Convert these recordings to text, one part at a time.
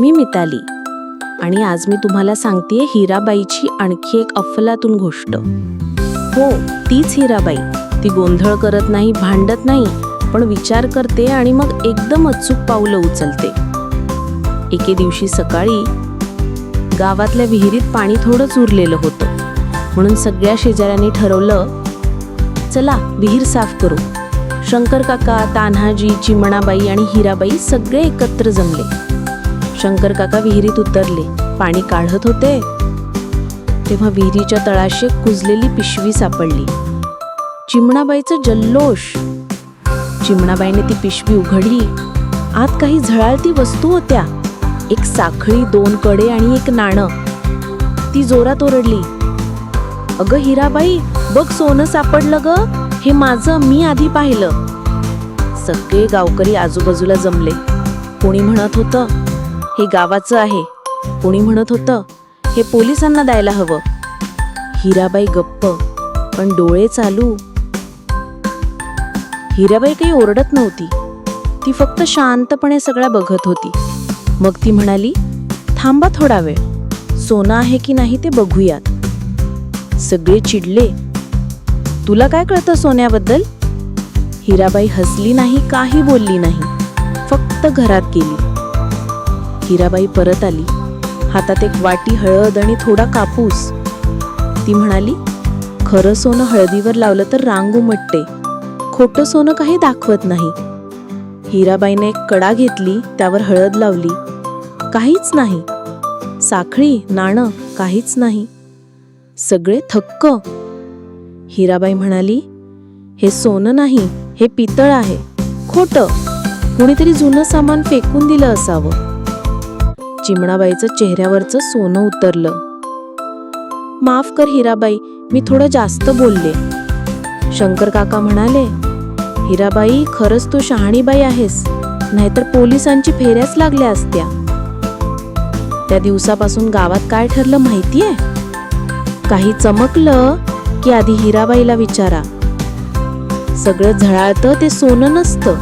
मी मिताली. आणि आज मी तुम्हाला सांगतेय हिराबाईची आणखी एक अफलातून गोष्ट. हो तीच हिराबाई. ती गोंधळ करत नाही भांडत नाही पण विचार करते आणि मग एकदम अचूक पावलं उचलते. एके दिवशी सकाळी गावातल्या विहिरीत पाणी थोडंच उरलेलं होतं. म्हणून सगळ्या शेजाऱ्यांनी ठरवलं चला विहीर साफ करू. शंकर काका तान्हाजी चिमणाबाई आणि हिराबाई सगळे एकत्र जमले. शंकर काका विहिरीत उतरले. पाणी काढत होते. तेव्हा विहिरीच्या तळाशी कुजलेली पिशवी सापडली. चिमणाबाईचं जल्लोष. चिमणाबाईने ती पिशवी उघडली आत काही झळाळती वस्तू होत्या. एक साखळी दोन कडे आणि एक नाणं. ती जोरात ओरडली. अगं हिराबाई बघ सोनं सापडलं ग. हे माझं मी आधी पाहिलं. सगळे गावकरी आजूबाजूला जमले. कोणी म्हणत होतं हे गावाचं आहे. कोणी म्हणत होतं हे पोलिसांना द्यायला हवं. हिराबाई गप्प पण डोळे चालू. हिराबाई काही ओरडत नव्हती. ती फक्त शांतपणे सगळ्या बघत होती. मग ती म्हणाली थांबा थोडा वेळ. सोनं आहे की नाही ते बघूयात. सगळे चिडले. तुला काय कळतं सोन्याबद्दल? हिराबाई हसली नाही काही बोलली नाही. फक्त घरात गेली. हिराबाई परत आली. हातात एक वाटी हळद आणि थोडा कापूस. ती म्हणाली खरं सोनं हळदीवर लावलं तर रांग उमटते. खोटं सोनं काही दाखवत नाही. हिराबाईने एक कडा घेतली त्यावर हळद लावली. काहीच नाही. साखळी नाणं काहीच नाही. सगळे थक्क. हिराबाई म्हणाली हे सोनं नाही हे पितळ आहे. खोटं. कुणीतरी जुनं सामान फेकून दिलं असावं. चिमणाबाईचं चेहऱ्यावरचं सोनं उतरलं. माफ कर हिराबाई मी थोडं जास्त बोलले. शंकर काका म्हणाले हिराबाई खरंच तू शहाणीबाई आहेस नाहीतर पोलिसांची फेऱ्याच लागल्या असत्या. त्या दिवसापासून गावात काय ठरलं माहितीये? काही चमकलं की आधी हिराबाईला विचारा. सगळं झळाळतं ते सोनं नसतं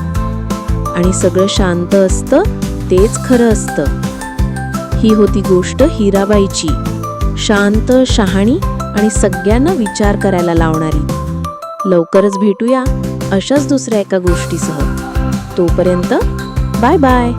आणि सगळं शांत असतं तेच खरं असतं. ही होती गोष्ट हिराबाईची. शांत शहाणी आणि सगळ्यांना विचार करायला लावणारी. लवकरच भेटूया अशाच दुसऱ्या एका गोष्टीसह. तोपर्यंत बाय बाय.